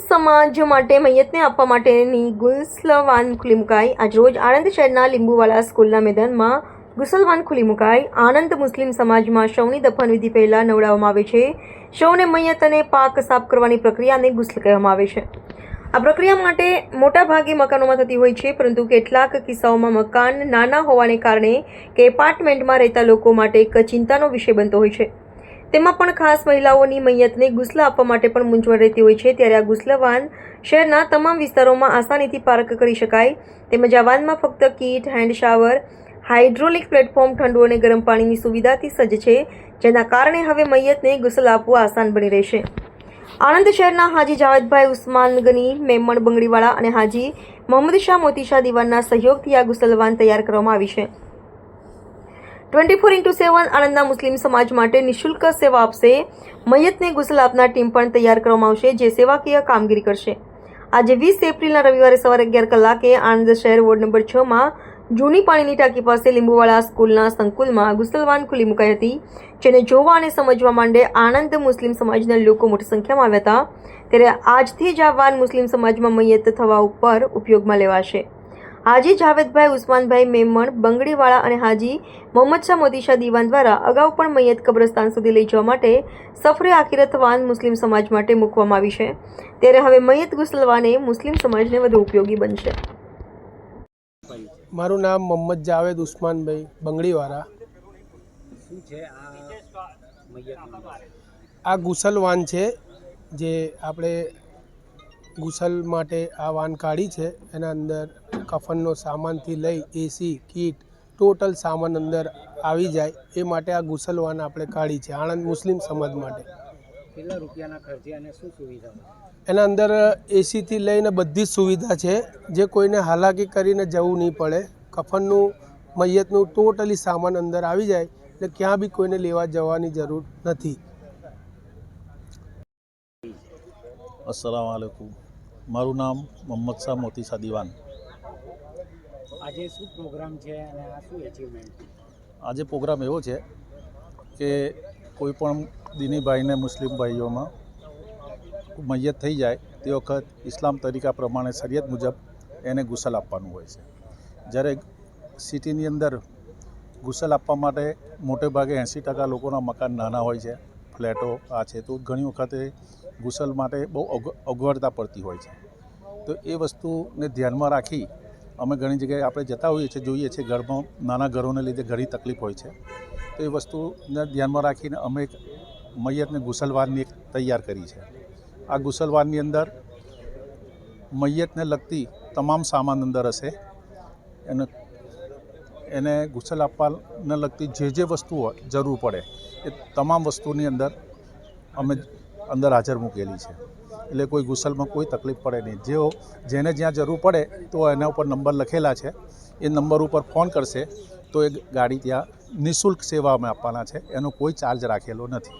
સમાજ માટે મૈયતને આપવા માટેની ગુસલવાન ખુલ્લી મુકાઈ. આજરોજ આણંદ શહેરના લીંબુવાલા સ્કૂલના મેદાનમાં ગુસલવાન ખુલ્લી મુકાઈ. આણંદ મુસ્લિમ સમાજમાં શવની દફન વિધિ પહેલા નવડાવવામાં આવે છે. શવને મૈયત અને પાક સાફ કરવાની પ્રક્રિયાને ગુસલ કહેવામાં આવે છે. આ પ્રક્રિયા માટે મોટા ભાગે મકાનોમાં થતી હોય છે, પરંતુ કેટલાક કિસ્સાઓમાં મકાન નાના હોવાને કારણે કે એપાર્ટમેન્ટમાં રહેતા લોકો માટે એક ચિંતાનો વિષય બનતો હોય છે. તેમાં પણ ખાસ મહિલાઓની મૈયતને ગુસલા આપવા માટે પણ મૂંઝવણ રહેતી હોય છે. ત્યારે આ ગુસ્લવાન શહેરના તમામ વિસ્તારોમાં આસાનીથી પાર્ક કરી શકાય. તેમજ આ વાનમાં ફક્ત kit, hand shower, hydraulic platform, ઠંડુ અને ગરમ પાણીની સુવિધાથી સજ્જ છે, જેના કારણે હવે મૈયતને ગુસલ આપવું આસાન બની રહેશે. આણંદ શહેરના હાજી જાવેદભાઈ ઉસ્માન ગની મેમણ બંગડીવાળા અને હાજી મોહમ્મદ શાહ મોતીશાહ દિવાનના સહયોગથી આ ગુસલવાન તૈયાર કરવામાં આવી છે. ટ્વેન્ટી ફોર ઇન્ટુ સેવન આણંદના મુસ્લિમ સમાજ માટે નિઃશુલ્ક સેવા આપશે. મૈયતને ગુસલ આપનાર ટીમ પણ તૈયાર કરવામાં આવશે, જે સેવાકીય કામગીરી કરશે. આજે વીસ એપ્રિલના રવિવારે સવારે અગિયાર કલાકે આણંદ શહેર વોર્ડ નંબર છ માં જૂની પાણીની ટાંકી પાસે લીંબુવાળા સ્કૂલના સંકુલમાં ગુસલવાન ખુલ્લી મુકાઈ હતી, જેને જોવા અને સમજવા માંડે આણંદ મુસ્લિમ સમાજના લોકો મોટી સંખ્યામાં આવ્યા હતા. ત્યારે આજથી જ આ વાન મુસ્લિમ સમાજમાં મૈયત થવા ઉપર ઉપયોગમાં લેવાશે. હાજી જાવેદભાઈ ઉસ્માનભાઈ મેમણ બંગડીવાળા અને હાજી મોહમ્મદ શાહ મોતીશાહ દીવાન દ્વારા અગાઉ પણ મૈયત કબ્રસ્તાન સુધી લઈ જવા માટે સફરે આખિરત વાન મુસ્લિમ સમાજ માટે મૂકવામાં આવી છે. ત્યારે હવે મૈયત ગુસલવાને મુસ્લિમ સમાજને વધુ ઉપયોગી બનશે. મારું નામ મોહમ્મદ જાવેદ ઉસ્માનભાઈ બંગડીવાળા. શું છે આ મૈયતનું આ ગુસલ વાન છે જે આપણે ગુસલ માટે આ વાન કાઢી છે. એના અંદર કફનનો સામાનથી લઈ એસી કીટ ટોટલ સામાન અંદર આવી જાય એ માટે આ ગુસલવાન આપણે કાઢી છે આણંદ મુસ્લિમ સમાજ માટે. કેટલા રૂપિયાના ખર્ચે અને શું સુવિધા એના અંદર એસીથી લઈને બધી જ સુવિધા છે જે કોઈને હાલાકી કરીને જવું નહીં પડે. કફનનું મૈયતનું ટોટલી સામાન અંદર આવી જાય એટલે ક્યાં બી કોઈને લેવા જવાની જરૂર નથી. અસલામ આલેકુમ. મારું નામ મોહમ્મદ શાહ મોતી સાદીવાન દિવાન. આજે શું પ્રોગ્રામ છે અને આ શું એચિવમેન્ટ આજે પ્રોગ્રામ એવો છે કે કોઈ પણ દિનીભાઈને મુસ્લિમ ભાઈઓમાં મૈયત થઈ જાય તે વખત ઇસ્લામ તરીકા પ્રમાણે શરિયત મુજબ એને ગુસલ આપવાનું હોય છે. જ્યારે સિટીની અંદર ગુસલ આપવા માટે મોટે ભાગે એંસી ટકા લોકોના મકાન નાના હોય છે, ફ્લેટો આ છે, તો ઘણી વખતે ગુસલ માટે બહુ અગ- અગવડતા પડતી હોય છે. તો એ વસ્તુને ધ્યાનમાં રાખી અમે ઘણી જગ્યાએ આપણે જતા હોઈએ છીએ, જોઈએ છીએ ઘરમાં, નાના ઘરોને લીધે ઘણી તકલીફ હોય છે. તો એ વસ્તુને ધ્યાનમાં રાખીને અમે એક મૈયતને ગુસલવાનની એક તૈયાર કરી છે. આ ગુસલવાનની અંદર મૈયતને લગતી તમામ સામાન અંદર હશે. એને એને ગુસલ આપવાને લગતી જે જે વસ્તુઓ જરૂર પડે, એ તમામ વસ્તુની અંદર અમે અંદર હાજર મૂકેલી છે. એટલે કોઈ ગુસલમાં કોઈ તકલીફ પડે નહીં. જેઓ જેને જ્યાં જરૂર પડે તો એના ઉપર નંબર લખેલા છે. એ નંબર ઉપર ફોન કરશે તો એ ગાડી ત્યાં નિઃશુલ્ક સેવા અમે આપવાના છે. એનો કોઈ ચાર્જ રાખેલો નથી.